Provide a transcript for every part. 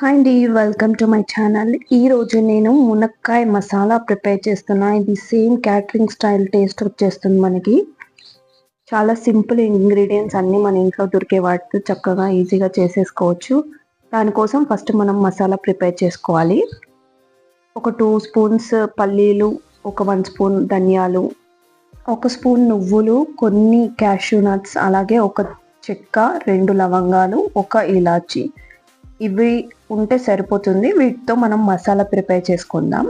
Hi అండి welcome to my channel ఈ రోజు నేను మునక్కాయ మసాలా ప్రిపేర్ చేస్తున్నా. ఇది సేమ్ క్యాటరింగ్ స్టైల్ టేస్ట్ వచ్చేస్తుంది మనకి. చాలా సింపుల్ ఇంగ్రీడియంట్స్ అన్నీ మన ఇంట్లో దొరికే వాటితో చక్కగా ఈజీగా చేసేసుకోవచ్చు. దానికోసం ఫస్ట్ మనం మసాలా ప్రిపేర్ చేసుకోవాలి. ఒక టూ స్పూన్స్ పల్లీలు ఒక వన్ స్పూన్ ధనియాలు ఒక స్పూన్ నువ్వులు కొన్ని క్యాష్యూ నట్స్ అలాగే ఒక చెక్క రెండు లవంగాలు ఒక ఇలాచి. ఇవి ఉంటే సరిపోతుంది. వీటితో మనం మసాలా ప్రిపేర్ చేసుకుందాం.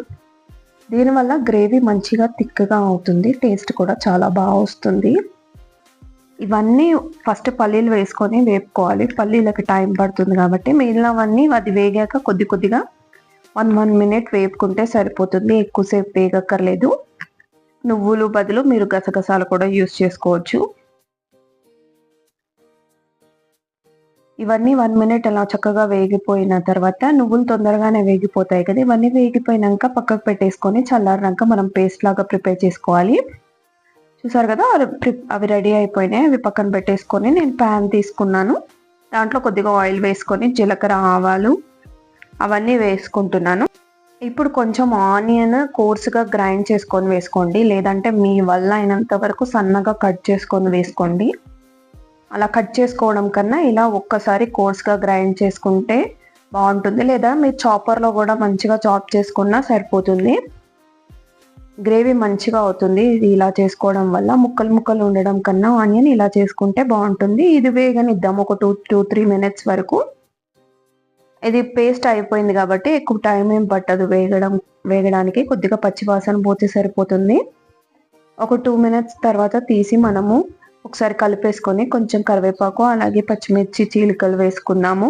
దీనివల్ల గ్రేవీ మంచిగా థిక్గా అవుతుంది. టేస్ట్ కూడా చాలా బాగా వస్తుంది. ఇవన్నీ ఫస్ట్ పల్లీలు వేసుకొని వేపుకోవాలి. పల్లీలకి టైం పడుతుంది కాబట్టి మిగిలినవన్నీ అది వేగాక కొద్ది కొద్దిగా వన్ వన్ మినిట్ వేపుకుంటే సరిపోతుంది. ఎక్కువసేపు వేగక్కర్లేదు. నువ్వులు బదులు మీరు గసగసాలు కూడా యూస్ చేసుకోవచ్చు. ఇవన్నీ వన్ మినిట్ అలా చక్కగా వేగిపోయిన తర్వాత నువ్వులు తొందరగానే వేగిపోతాయి కదా ఇవన్నీ వేగిపోయినాక పక్కకు పెట్టేసుకొని చల్లారినాక మనం పేస్ట్ లాగా ప్రిపేర్ చేసుకోవాలి. చూసారు కదా అవి రెడీ అయిపోయినాయి అవి పక్కన పెట్టేసుకొని నేను ప్యాన్ తీసుకున్నాను. దాంట్లో కొద్దిగా ఆయిల్ వేసుకొని జీలకర్ర ఆవాలు అవన్నీ వేసుకుంటున్నాను. ఇప్పుడు కొంచెం ఆనియన్ కోర్సుగా గ్రైండ్ చేసుకొని వేసుకోండి లేదంటే మీ వల్ల అయినంత వరకు సన్నగా కట్ చేసుకొని వేసుకోండి. అలా కట్ చేసుకోవడం కన్నా ఇలా ఒక్కసారి కోర్స్గా గ్రైండ్ చేసుకుంటే బాగుంటుంది. లేదా మీరు చాపర్లో కూడా మంచిగా చాప్ చేసుకున్నా సరిపోతుంది. గ్రేవీ మంచిగా అవుతుంది. ఇది ఇలా చేసుకోవడం వల్ల ముక్కలు ముక్కలు ఉండడం కన్నా ఆనియన్ ఇలా చేసుకుంటే బాగుంటుంది. ఇది వేగనిద్దాం ఒక టూ టూ త్రీ మినిట్స్ వరకు. ఇది పేస్ట్ అయిపోయింది కాబట్టి ఎక్కువ టైం ఏం పట్టదు. వేగడం వేగడానికి కొద్దిగా పచ్చివాసన పోతే సరిపోతుంది. ఒక టూ మినిట్స్ తర్వాత తీసి మనము ఒకసారి కలిపేసుకొని కొంచెం కరివేపాకు అలాగే పచ్చిమిర్చి చీలికలు వేసుకుందాము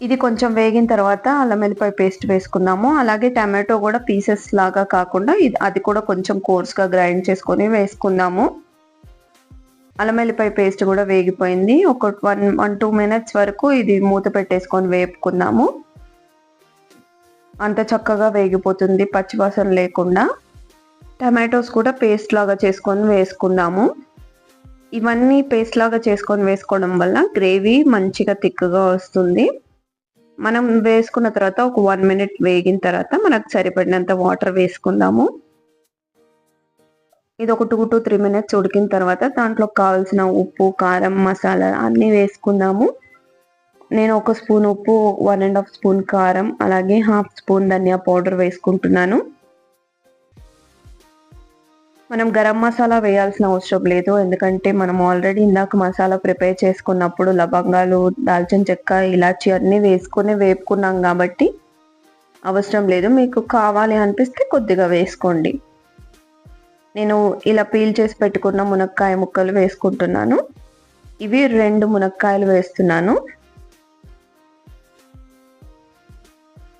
ఇది కొంచెం వేగిన తర్వాత అల్లం వెల్లిపాయ పేస్ట్ వేసుకుందాము అలాగే టమాటో కూడా పీసెస్ లాగా కాకుండా ఇది అది కూడా కొంచెం కోర్స్గా గ్రైండ్ చేసుకొని వేసుకుందాము అల్లం వెల్లిపాయ పేస్ట్ కూడా వేగిపోయింది. ఒక వన్ వన్ టూ మినిట్స్ వరకు ఇది మూత పెట్టేసుకొని వేపుకుందాము అంత చక్కగా వేగిపోతుంది పచ్చివాసన లేకుండా. టమాటోస్ కూడా పేస్ట్ లాగా చేసుకొని వేసుకుందాము ఇవన్నీ పేస్ట్ లాగా చేసుకొని వేసుకోవడం వల్ల గ్రేవీ మంచిగా థిక్గా వస్తుంది. మనం వేసుకున్న తర్వాత ఒక వన్ మినిట్ వేగిన తర్వాత మనకు సరిపడినంత వాటర్ వేసుకుందాము. ఇది ఒక టూ టు త్రీ మినిట్స్ ఉడికిన తర్వాత దాంట్లో కావాల్సిన ఉప్పు కారం మసాలా అన్నీ వేసుకుందాము. నేను ఒక స్పూన్ ఉప్పు వన్ అండ్ హాఫ్ స్పూన్ కారం అలాగే హాఫ్ స్పూన్ ధనియా పౌడర్ వేసుకుంటున్నాను. మనం గరం మసాలా వేయాల్సిన అవసరం లేదు. ఎందుకంటే మనం ఆల్రెడీ ఇందాక మసాలా ప్రిపేర్ చేసుకున్నప్పుడు లవంగాలు దాల్చిన చెక్క ఇలాచి అన్నీ వేసుకొని వేపుకున్నాం కాబట్టి అవసరం లేదు. మీకు కావాలి అనిపిస్తే కొద్దిగా వేసుకోండి. నేను ఇలా పీల్ చేసి పెట్టుకున్న మునక్కాయ ముక్కలు వేసుకుంటున్నాను. ఇవి రెండు మునక్కాయలు వేస్తున్నాను.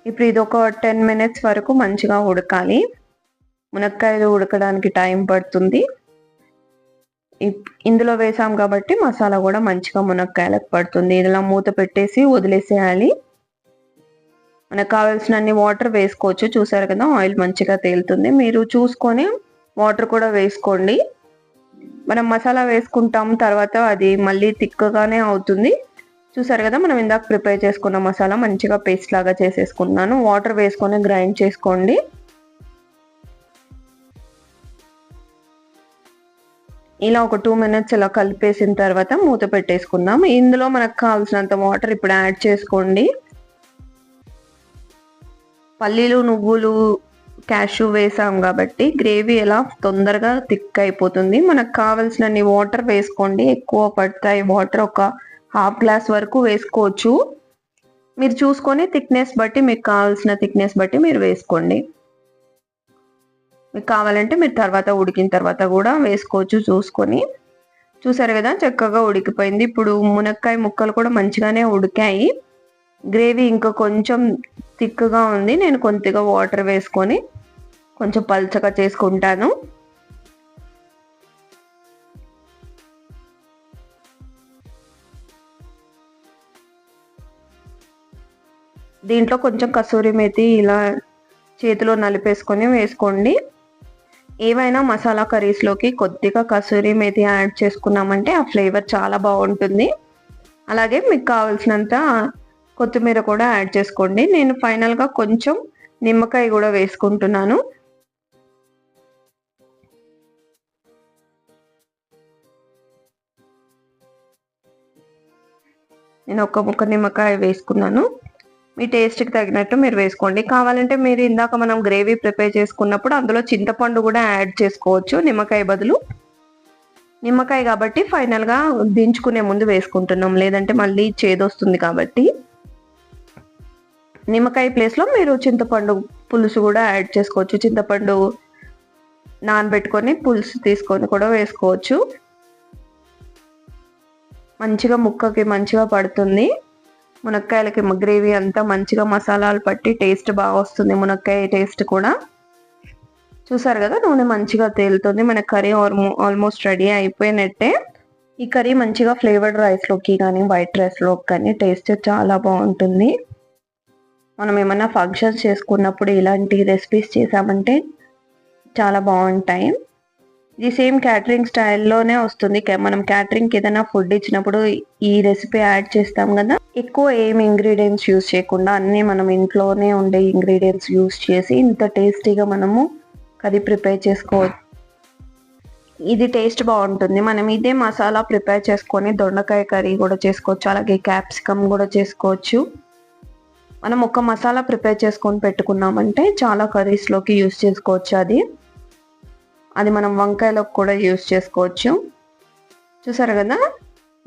ఇప్పుడు ఇది ఒక టెన్ మినిట్స్ వరకు మంచిగా ఉడకాలి. మునక్కాయలు ఉడకడానికి టైం పడుతుంది. ఇందులో వేసాం కాబట్టి మసాలా కూడా మంచిగా మునక్కాయలకు పడుతుంది. ఇలా మూత పెట్టేసి వదిలేసేయాలి. మనకు కావాల్సినన్ని వాటర్ వేసుకోవచ్చు. చూసారు కదా ఆయిల్ మంచిగా తేలుతుంది. మీరు చూసుకొని వాటర్ కూడా వేసుకోండి. మనం మసాలా వేసుకుంటాం తర్వాత అది మళ్ళీ తిక్కగానే అవుతుంది. చూసారు కదా మనం ఇందాక ప్రిపేర్ చేసుకున్న మసాలా మంచిగా పేస్ట్ లాగా చేసేసుకున్నాను. వాటర్ వేసుకొని గ్రైండ్ చేసుకోండి. ఇలా ఒక టూ మినిట్స్ ఇలా కలిపేసిన తర్వాత మూత పెట్టేసుకుందాం. ఇందులో మనకు కావాల్సినంత వాటర్ ఇప్పుడు యాడ్ చేసుకోండి. పల్లీలు నువ్వులు క్యాషు వేసాం కాబట్టి గ్రేవీ ఎలా తొందరగా థిక్ అయిపోతుంది. మనకు కావాల్సినన్ని వాటర్ వేసుకోండి. ఎక్కువ పడతాయి వాటర్ ఒక హాఫ్ గ్లాస్ వరకు వేసుకోవచ్చు. మీరు చూసుకొని థిక్నెస్ బట్టి మీకు కావాల్సిన థిక్నెస్ బట్టి మీరు వేసుకోండి. మీకు కావాలంటే మీరు తర్వాత ఉడికిన తర్వాత కూడా వేసుకోవచ్చు చూసుకొని. చూసారు కదా చక్కగా ఉడికిపోయింది. ఇప్పుడు మునక్కాయ ముక్కలు కూడా మంచిగానే ఉడికాయి. గ్రేవీ ఇంకా కొంచెం థిక్గా ఉంది. నేను కొద్దిగా వాటర్ వేసుకొని కొంచెం పల్చగా చేసుకుంటాను. దీంట్లో కొంచెం కసూరి మేతి ఇలా చేతిలో నలిపేసుకొని వేసుకోండి. ఏవైనా మసాలా కర్రీస్లోకి కొద్దిగా కసూరి మేతి యాడ్ చేసుకున్నామంటే ఆ ఫ్లేవర్ చాలా బాగుంటుంది. అలాగే మీకు కావాల్సినంత కొత్తిమీర కూడా యాడ్ చేసుకోండి. నేను ఫైనల్గా కొంచెం నిమ్మకాయ కూడా వేసుకుంటున్నాను. నేను ఒక ముక్క నిమ్మకాయ వేసుకున్నాను. మీ టేస్ట్కి తగినట్టు మీరు వేసుకోండి. కావాలంటే మీరు ఇందాక మనం గ్రేవీ ప్రిపేర్ చేసుకున్నప్పుడు అందులో చింతపండు కూడా యాడ్ చేసుకోవచ్చు. నిమ్మకాయ బదులు. నిమ్మకాయ కాబట్టి ఫైనల్గా దించుకునే ముందు వేసుకుంటున్నాం. లేదంటే మళ్ళీ చేదొస్తుంది కాబట్టి. నిమ్మకాయ ప్లేస్లో మీరు చింతపండు పులుసు కూడా యాడ్ చేసుకోవచ్చు. చింతపండు నానబెట్టుకొని పులుసు తీసుకొని కూడా వేసుకోవచ్చు. మంచిగా ముక్కకి మంచిగా పడుతుంది. మునక్కాయలకి గ్రేవీ అంతా మంచిగా మసాలాలు పట్టి టేస్ట్ బాగా వస్తుంది మునక్కాయ టేస్ట్ కూడా. చూసారు కదా నూనె మంచిగా తేలుతుంది. మన కర్రీ ఆల్మోస్ట్ రెడీ అయిపోయినట్టే. ఈ కర్రీ మంచిగా ఫ్లేవర్డ్ రైస్లోకి కానీ వైట్ రైస్లోకి కానీ టేస్ట్ చాలా బాగుంటుంది. మనం ఏమైనా ఫంక్షన్స్ చేసుకున్నప్పుడు ఇలాంటి రెసిపీస్ చేసామంటే చాలా బాగుంటాయి. ఇది సేమ్ క్యాటరింగ్ స్టైల్లోనే వస్తుంది. మనం క్యాటరింగ్కి ఏదైనా ఫుడ్ ఇచ్చినప్పుడు ఈ రెసిపీ యాడ్ చేస్తాం కదా ఎక్కువ ఏం ఇంగ్రీడియంట్స్ యూస్ చేయకుండా అన్నీ మనం ఇంట్లోనే ఉండే ఇంగ్రీడియంట్స్ యూస్ చేసి ఇంత టేస్టీగా మనము కర్రీ ప్రిపేర్ చేసుకోవచ్చు. ఇది టేస్ట్ బాగుంటుంది. మనం ఇదే మసాలా ప్రిపేర్ చేసుకొని దొండకాయ కర్రీ కూడా చేసుకోవచ్చు. అలాగే క్యాప్సికమ్ కూడా చేసుకోవచ్చు. మనం ఒక మసాలా ప్రిపేర్ చేసుకొని పెట్టుకున్నామంటే చాలా కర్రీస్లోకి యూస్ చేసుకోవచ్చు అది. అది మనం వంకాయలోకి కూడా యూస్ చేసుకోవచ్చు. చూసారు కదా?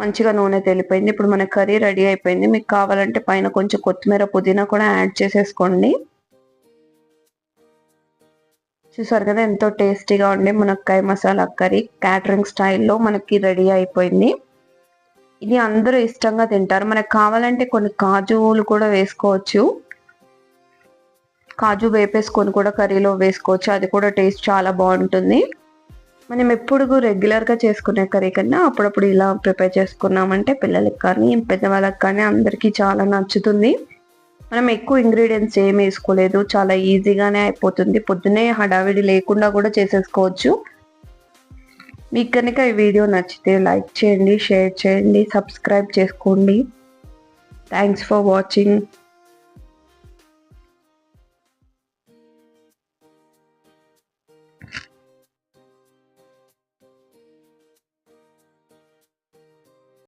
మంచిగా నూనె తెలిపోయింది. ఇప్పుడు మన కర్రీ రెడీ అయిపోయింది. మీకు కావాలంటే పైన కొంచెం కొత్తిమీర పుదీనా కూడా యాడ్ చేసేసుకోండి. చూసారు కదా? ఎంతో టేస్టీగా ఉండి మునక్కాయ మసాలా కర్రీ. క్యాటరింగ్ స్టైల్లో మనకి రెడీ అయిపోయింది. ఇది అందరూ ఇష్టంగా తింటారు. మనకు కావాలంటే కొన్ని కాజులు కూడా వేసుకోవచ్చు. కాజు వేపేసుకొని కూడా కర్రీలో వేసుకోవచ్చు. అది కూడా టేస్ట్ చాలా బాగుంటుంది. మనం ఎప్పుడు రెగ్యులర్గా చేసుకునే కర్రీ కన్నా అప్పుడప్పుడు ఇలా ప్రిపేర్ చేసుకున్నామంటే పిల్లలకి కానీ పెద్దవాళ్ళకి కానీ అందరికీ చాలా నచ్చుతుంది. మనం ఎక్కువ ఇంగ్రీడియంట్స్ ఏం వేసుకోలేదు. చాలా ఈజీగానే అయిపోతుంది. పొద్దునే హడావిడి లేకుండా కూడా చేసేసుకోవచ్చు. మీకు కనుక ఈ వీడియో నచ్చితే లైక్ చేయండి షేర్ చేయండి సబ్స్క్రైబ్ చేసుకోండి. Thanks for watching.